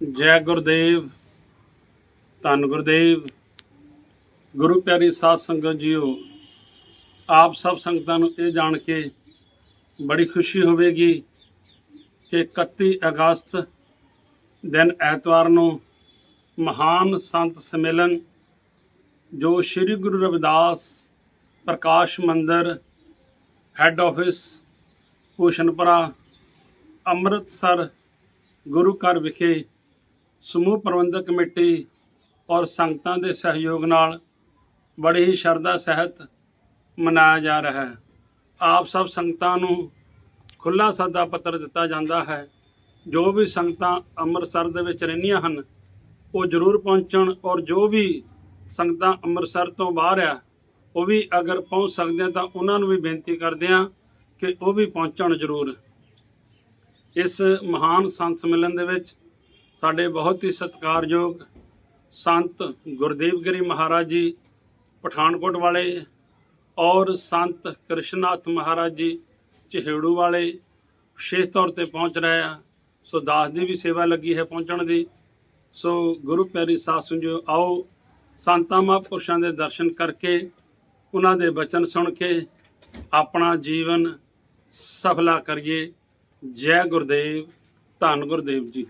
ਜੈ ਗੁਰਦੇਵ, ਧੰਨ ਗੁਰਦੇਵ। ਗੁਰੂ ਪਿਆਰੀ ਸਾਧ ਸੰਗਤ ਜੀਓ, ਆਪ ਸਭ ਸੰਗਤਾਂ ਨੂੰ ਇਹ ਜਾਣ ਕੇ ਬੜੀ ਖੁਸ਼ੀ ਹੋਵੇਗੀ ਕਿ 31 ਅਗਸਤ ਦਿਨ ਐਤਵਾਰ ਨੂੰ ਮਹਾਨ ਸੰਤ ਸੰਮੇਲਨ, ਜੋ ਸ੍ਰੀ ਗੁਰੂ ਰਵਿਦਾਸ ਪ੍ਰਕਾਸ਼ ਮੰਦਰ ਹੈੱਡ ਆਫਿਸ ਭੂਸ਼ਣਪੁਰਾ, ਅੰਮ੍ਰਿਤਸਰ ਗੁਰੂ ਘਰ ਵਿਖੇ ਸਮੂਹ ਪ੍ਰਬੰਧਕ ਕਮੇਟੀ ਔਰ ਸੰਗਤਾਂ ਦੇ ਸਹਿਯੋਗ ਨਾਲ ਬੜੀ ਹੀ ਸ਼ਰਧਾ ਸਹਿਤ ਮਨਾਇਆ ਜਾ ਰਿਹਾ ਹੈ। ਆਪ ਸਭ ਸੰਗਤਾਂ ਨੂੰ ਖੁੱਲਾ ਸੱਦਾ ਪੱਤਰ ਦਿੱਤਾ ਜਾਂਦਾ ਹੈ। ਜੋ ਵੀ ਸੰਗਤਾਂ ਅੰਮ੍ਰਿਤਸਰ ਦੇ ਵਿੱਚ ਰਹਿੰਦੀਆਂ ਹਨ, ਉਹ ਜ਼ਰੂਰ ਪਹੁੰਚਣ ਔਰ ਜੋ ਵੀ ਸੰਗਤਾਂ ਅੰਮ੍ਰਿਤਸਰ ਤੋਂ ਬਾਹਰ ਆ, ਉਹ ਵੀ ਅਗਰ ਪਹੁੰਚ ਸਕਦੇ ਆ ਤਾਂ ਉਹਨਾਂ ਨੂੰ ਵੀ ਬੇਨਤੀ ਕਰਦੇ ਆ ਕਿ ਉਹ ਵੀ ਪਹੁੰਚਣ ਜ਼ਰੂਰ। ਇਸ ਮਹਾਨ ਸੰਤ ਸੰਮੇਲਨ ਦੇ ਵਿੱਚ ਸਾਡੇ ਬਹੁਤ ਹੀ ਸਤਿਕਾਰਯੋਗ ਸੰਤ ਗੁਰਦੇਵ ਗਿਰੀ ਮਹਾਰਾਜ ਜੀ, ਪਠਾਨਕੋਟ ਵਾਲੇ ਔਰ ਸੰਤ ਕ੍ਰਿਸ਼ਨਾਥ ਮਹਾਰਾਜ ਜੀ ਚਿਹੜੂ ਵਾਲੇ ਵਿਸ਼ੇਸ਼ ਤੌਰ ਤੇ ਪਹੁੰਚ ਰਹੇ ਆ ਸੋ ਦਾਸ ਦੀ ਵੀ ਸੇਵਾ ਲੱਗੀ ਹੈ ਪਹੁੰਚਣ ਦੀ। ਸੋ ਗੁਰੂ ਪਿਆਰੀ ਸਾਧ ਸੰਗਿਓ, ਆਓ ਸੰਤਾਂ ਮਹਾਂਪੁਰਸ਼ਾਂ ਦੇ ਦਰਸ਼ਨ ਕਰਕੇ ਉਹਨਾਂ ਦੇ ਬਚਨ ਸੁਣ ਕੇ ਆਪਣਾ ਜੀਵਨ ਸਫਲਾ ਕਰੀਏ। ਜੈ ਗੁਰਦੇਵ, ਧੰਨ ਗੁਰਦੇਵ ਜੀ।